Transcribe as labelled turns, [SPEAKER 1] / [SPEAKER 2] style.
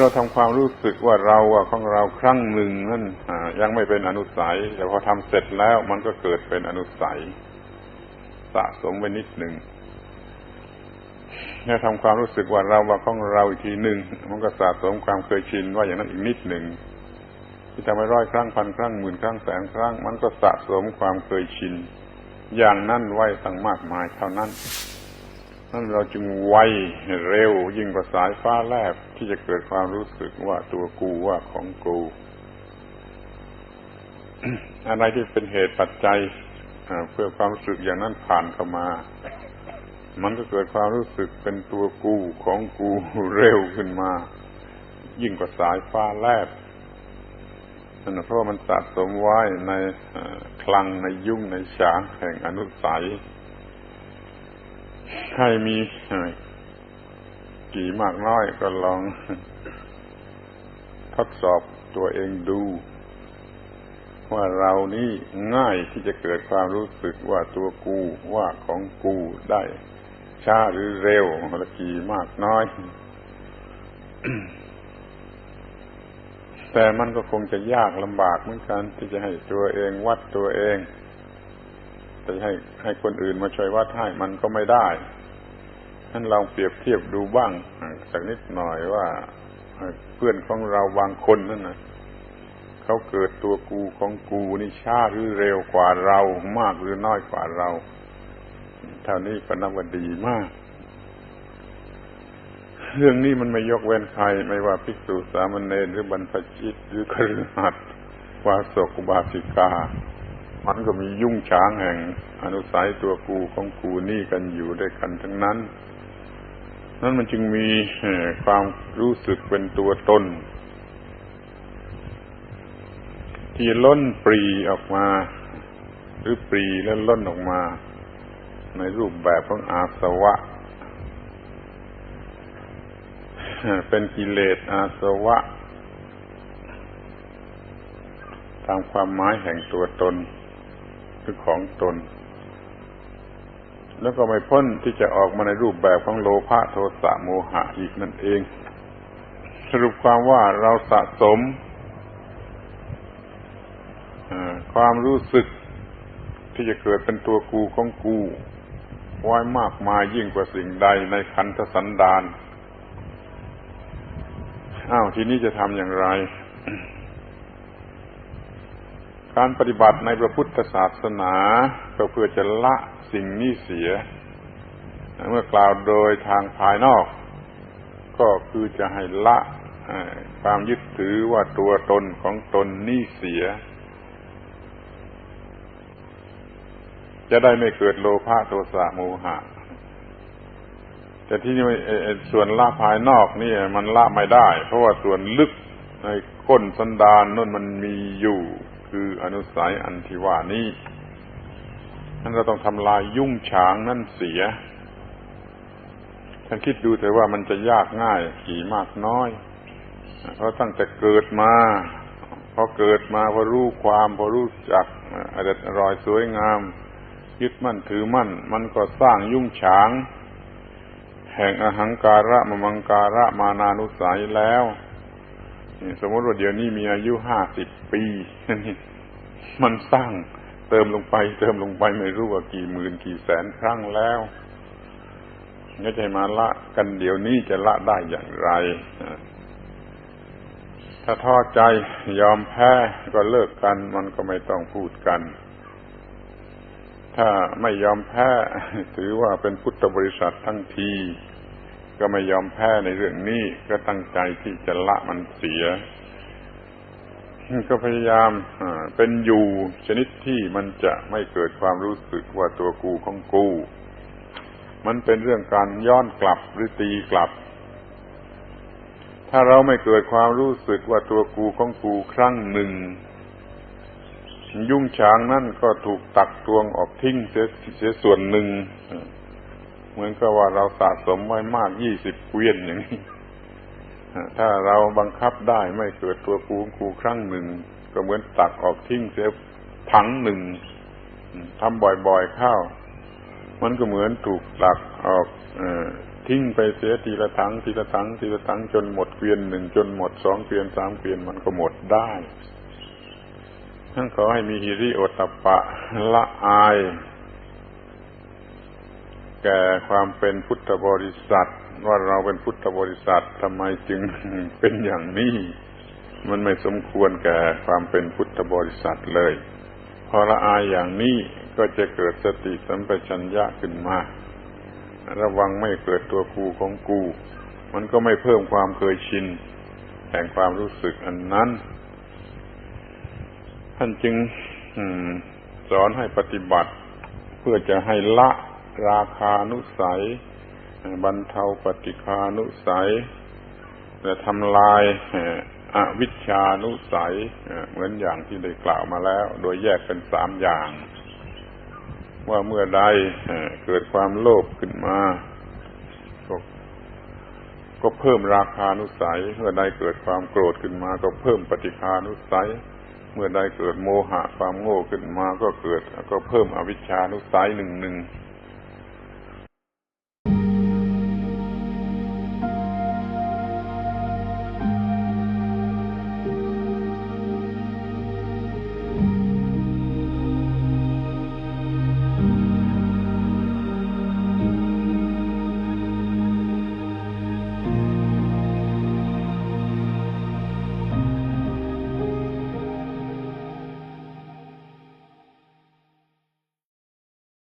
[SPEAKER 1] เราทำความรู้สึกว่าเราของเราครั้งหนึ่งนั่นยังไม่เป็นอนุสัย แต่พอทำเสร็จแล้วมันก็เกิดเป็นอนุสัย สะสมไปนิดหนึ่งถ้าทำความรู้สึกว่าเราว่าของเราอีกทีหนึ่งมันก็สะสมความเคยชินว่าอย่างนั้นอีกนิดหนึ่งที่ทำไปร้อยครั้งพันครั้งหมื่นครั้งแสนครั้ง มันก็สะสมความเคยชิน อย่างนั้นไว้ตั้งมากมายเท่านั้น นั่นเราจึงไวเร็วยิ่งกว่าสายฟ้าแลบที่จะเกิดความรู้สึกว่าตัวกูว่าของกูอะไรที่เป็นเหตุปัจจัยเพื่อความรู้สึกอย่างนั้นผ่านเข้ามา มันก็เกิดความรู้สึกเป็นตัวกูของกูเร็วขึ้นมา ยิ่งกว่าสายฟ้าแลบนั่นเพราะมันสะสมไว้ในคลังในยุ่งในฉางแห่งอนุสัย ใครมีกี่มากน้อยก็ลองทดสอบตัวเองดู ว่าเรานี่ง่ายที่จะเกิดความรู้สึกว่าตัวกูว่าของกูได้ช้าหรือเร็วละกี่มากน้อย แต่มันก็คงจะยากลำบากเหมือนกันที่จะให้ตัวเองวัดตัวเอง ให้ให้คนอื่นมาช่วยวัดให้มันก็ไม่ได้ท่านลองเปรียบเทียบดูบ้างสักนิดหน่อยว่าเพื่อนของเราบางคนนั่นนะเขาเกิดตัวกูของกูนี่ช้าหรือเร็วกว่าเรา มากหรือน้อยกว่าเราเท่านี้ก็นับว่าดีมาก เรื่องนี้มันไม่ยกเว้นใคร ไม่ว่าภิกษุสามเณรหรือบรรพชิตหรือคฤหัสวาสกุบาสิกา มันก็มียุ่งช้างแห่งอนุสัยตัวกูของกูนี่กันอยู่ด้วยกันทั้งนั้น นั้นมันจึงมีความรู้สึกเป็นตัวตน ที่ล้นปรีออกมา หรือปรีแล้วล้นออกมา ในรูปแบบของอาสวะ เป็นกิเลสอาสวะ ตามความหมายแห่งตัวตน คือของตน แล้วก็ไม่พ้นที่จะออกมาในรูปแบบของโลภะโทสะโมหะอีกนั่นเอง สรุปความว่าเราสะสมความรู้สึกที่จะเกิดเป็นตัวกูของกูไว้มากมายยิ่งกว่าสิ่งใดในขันธสันดาน อ้าว ทีนี้จะทำอย่างไร การปฏิบัติในพระพุทธศาสนาก็เพื่อจะละสิ่งนี้เสีย เมื่อกล่าวโดยทางภายนอก ก็คือจะให้ละความยึดถือว่าตัวตนของตนนี่เสีย จะได้ไม่เกิดโลภะโทสะโมหะ แต่ที่นี่ส่วนละภายนอกนี่มันละไม่ได้ เพราะว่าส่วนลึกในก้นสันดานนั่นมันมีอยู่ คืออนุสัยอันที่ว่านี้นั่นเราต้องทำลายยุ่งฉางนั่นเสียท่านคิดดูแต่ว่ามันจะยากง่ายกี่มากน้อย เพราะตั้งแต่เกิดมาพอเกิดมาพอรู้ความพอรู้จักอร่อยอร่อยสวยงาม ยึดมั่นถือมั่น มันก็สร้างยุ่งฉาง แห่งอหังการะมมังการะมานานุสัยแล้ว สมมติว่าเดี๋ยวนี้มีอายุห้าสิบปีมันสร้างเติมลงไป เติมลงไปไม่รู้ว่ากี่หมื่นกี่แสนครั้งแล้วก็จะมาละกันเดี๋ยวนี้จะละได้อย่างไร ถ้าท้อใจยอมแพ้ก็เลิกกัน มันก็ไม่ต้องพูดกัน ถ้าไม่ยอมแพ้ถือว่าเป็นพุทธบริษัททั้งที ก็ไม่ยอมแพ้ในเรื่องนี้ ก็ตั้งใจที่จะละมันเสีย ก็พยายามเป็นอยู่ชนิดที่มันจะไม่เกิดความรู้สึกว่าตัวกูของกู มันเป็นเรื่องการย้อนกลับหรือตีกลับ ถ้าเราไม่เกิดความรู้สึกว่าตัวกูของกูครั้งหนึ่งยุ่งฉางนั่นก็ถูกตักตวงออกทิ้งเสียส่วนหนึ่ง มือนกับว่าเราสะสมไว้มากยี่สิบเกวียนอย่างนี้ถ้าเราบังคับได้ไม่เกิดตัวกูกูครั้งหนึ่ง ก็เหมือนตักออกทิ้งเสียถังหนึ่งทำบ่อยๆเข้า มันก็เหมือนถูกตักออกทิ้งไปเสียทีละถังทีละถังทีละถังจนหมดเกวียนหนึ่งจนหมดสองเกวียนสามเกวียนมันก็หมดได้ท่านขอให้มีฮิริโอตปะละอาย แก่ความเป็นพุทธบริษัท ว่าเราเป็นพุทธบริษัททำไมจึงเป็นอย่างนี้ มันไม่สมควรแก่ความเป็นพุทธบริษัทเลย พอละอายอย่างนี้ก็จะเกิดสติสัมปชัญญะขึ้นมา ระวังไม่เกิดตัวกูของกู มันก็ไม่เพิ่มความเคยชินแห่งความรู้สึกอันนั้น ท่านจึงสอนให้ปฏิบัติ เพื่อจะให้ละ ราคานุสัย บรรเทาปฏิคานุสัย และทำลายอวิชชานุสัย เหมือนอย่างที่ได้กล่าวมาแล้ว โดยแยกเป็นสามอย่าง ว่าเมื่อใดเกิดความโลภขึ้นมาก็เพิ่มราคานุสัย เมื่อใดเกิดความโกรธขึ้นมา ก็เพิ่มปฏิคานุสัย เมื่อใดเกิดโมหะความโง่ขึ้นมา ก็เกิด ก็เพิ่มอวิชชานุสัยหนึ่งหนึ่ง